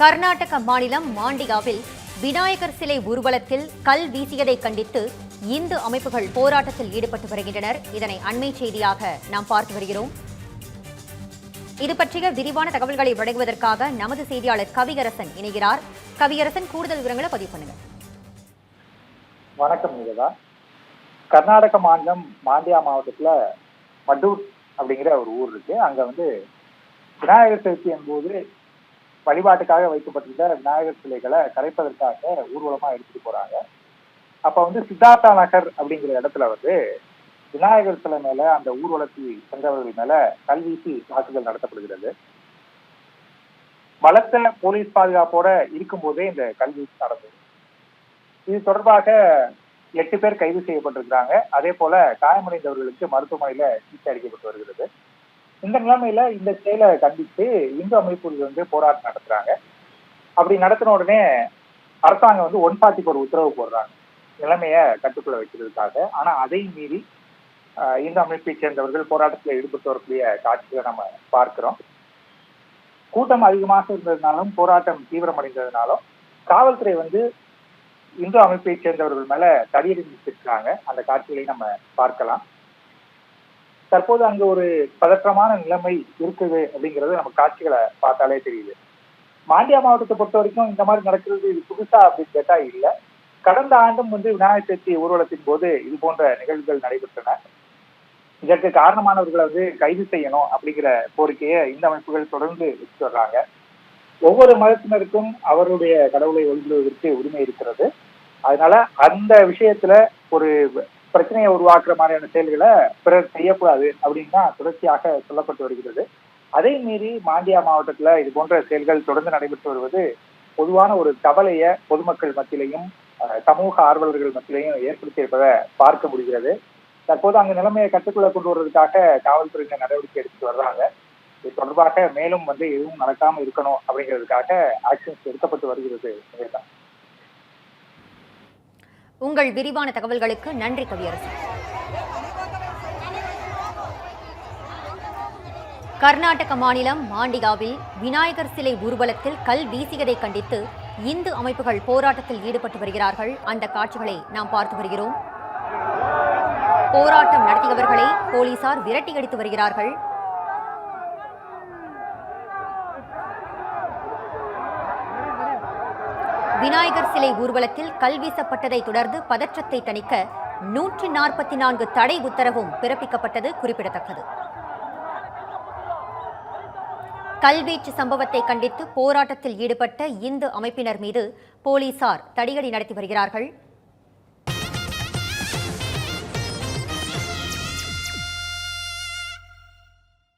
கர்நாடக மாநிலம் மாண்டிகாவில் விநாயகர் சிலை ஊர்வலத்தில் கல் வீசியதை கண்டித்து இந்து அமைப்புகள் போராட்டத்தில் ஈடுபட்டு வருகின்றனர். இதனை அண்மை செய்தியாக நாம் பார்த்து வருகிறோம். இது பற்றிய விரிவான தகவல்களை வழங்குவதற்காக நமது செய்தியாளர் கவியரசன் இணைகிறார். கவியரசன் கூடுதல் விவரங்களை பதிவு பண்ணுங்க. வணக்கம் நிகதா கர்நாடக மாநிலம் மாண்டியா மாவட்டத்துல மட்டூர் அப்படிங்கிற ஒரு ஊர் இருக்கு. அங்க வந்து விநாயகர் சதுர்த்தியின் போது வழிபாட்டுக்காக வைக்கப்பட்டிருந்த விநாயகர் சிலைகளை கரைப்பதற்காக ஊர்வலமா எடுத்துட்டு போறாங்க. அப்ப வந்து சித்தார்த்தா நகர் அப்படிங்கிற இடத்துல வந்து விநாயகர் சிலை மேல அந்த ஊர்வலத்தில் சென்றவர்கள் மேல கல்வீசி தாக்குதல் நடத்தப்படுகிறது. பலத்த போலீஸ் பாதுகாப்போட இருக்கும்போதே இந்த கல்வீசி நடந்தது. இது தொடர்பாக எட்டு பேர் கைது செய்யப்பட்டிருக்கிறாங்க. அதே போல காயமடைந்தவர்களுக்கு மருத்துவமனையில சிகிச்சை அளிக்கப்பட்டு வருகிறது. இந்த நிலைமையில இந்த செயலை கண்டித்து இந்து அமைப்புகள் வந்து போராட்டம் நடத்துறாங்க. அப்படி நடத்தின உடனே அரசாங்கம் வந்து ஒன் பார்ட்டிக்கு ஒரு உத்தரவு போடுறாங்க. நிலைமைய கட்டுக்குள்ள வைக்கிறதுக்காக. ஆனா அதையும் மீறி இந்து அமைப்பை சேர்ந்தவர்கள் போராட்டத்தில் ஈடுபட்டு வரக்கூடிய காட்சிகளை நம்ம பார்க்கிறோம். கூட்டம் அதிகமாக இருந்ததுனாலும் போராட்டம் தீவிரமடைந்ததுனாலும் காவல்துறை வந்து இந்து அமைப்பை சேர்ந்தவர்கள் மேல தடியடி இருக்காங்க அந்த காட்சிகளை நம்ம பார்க்கலாம். தற்போது அங்க ஒரு பதற்றமான நிலைமை இருக்குது அப்படிங்கிறது நம்ம காட்சிகளை பார்த்தாலே தெரியுது. மாண்டியா மாவட்டத்தை பொறுத்த வரைக்கும் இந்த மாதிரி நடக்கிறது இது புதுசா அப்படின்னு கேட்டா இல்ல. கடந்த ஆண்டும் வந்து விநாயகர் சதுர்த்தி ஊர்வலத்தின் போது இது போன்ற நிகழ்வுகள் நடைபெற்றன. இதற்கு காரணமானவர்களை வந்து கைது செய்யணும் அப்படிங்கிற கோரிக்கையை இந்த அமைப்புகள் தொடர்ந்து வச்சு வர்றாங்க. ஒவ்வொரு மதத்தினருக்கும் அவருடைய கடவுளை வழிபடுவதற்கு உரிமை இருக்கிறது. அதனால அந்த விஷயத்துல ஒரு பிரச்சனையை உருவாக்குற மாதிரியான செயல்களை பிறர் செய்யக்கூடாது அப்படின்னு தான் தொடர்ச்சியாக சொல்லப்பட்டு வருகிறது. அதை மீறி மாண்டியா மாவட்டத்துல இது போன்ற செயல்கள் தொடர்ந்து நடைபெற்று வருவது பொதுவான ஒரு கவலைய பொதுமக்கள் மத்தியிலையும் சமூக ஆர்வலர்கள் மத்தியிலையும் ஏற்படுத்தியிருப்பதை பார்க்க முடிகிறது. தற்போது அங்க நிலைமையை கட்டுக்குள்ள கொண்டு வருவதற்காக காவல்துறையினர் நடவடிக்கை எடுத்துட்டு வர்றாங்க. இது தொடர்பாக மேலும் வந்து எதுவும் நடக்காம இருக்கணும் அப்படிங்கிறதுக்காக ஆக்ஷன்ஸ் எடுக்கப்பட்டு வருகிறது. நிவேதா. உங்கள் விரிவான தகவல்களுக்கு நன்றி கவியரசு கர்நாடக மாநிலம் மாண்டிகாவில் விநாயகர் சிலை ஊர்வலத்தில் கல் வீசியதை கண்டித்து இந்து அமைப்புகள் போராட்டத்தில் ஈடுபட்டு வருகிறார்கள். அந்த காட்சிகளை நாம் பார்த்து வருகிறோம். போராட்டம் நடத்தியவர்களை போலீசார் விரட்டியடித்து வருகிறார்கள். விநாயகர் சிலை ஊர்வலத்தில் கல் வீசப்பட்டதை தொடர்ந்து பதற்றத்தை தணிக்க நூற்றி நாற்பத்தி நான்கு தடை உத்தரவும் பிறப்பிக்கப்பட்டது குறிப்பிடத்தக்கது. கல்வீச்சு சம்பவத்தை கண்டித்து போராட்டத்தில் ஈடுபட்ட இந்து அமைப்பினர் மீது போலீசார் தடியடி நடத்தி வருகிறார்கள்.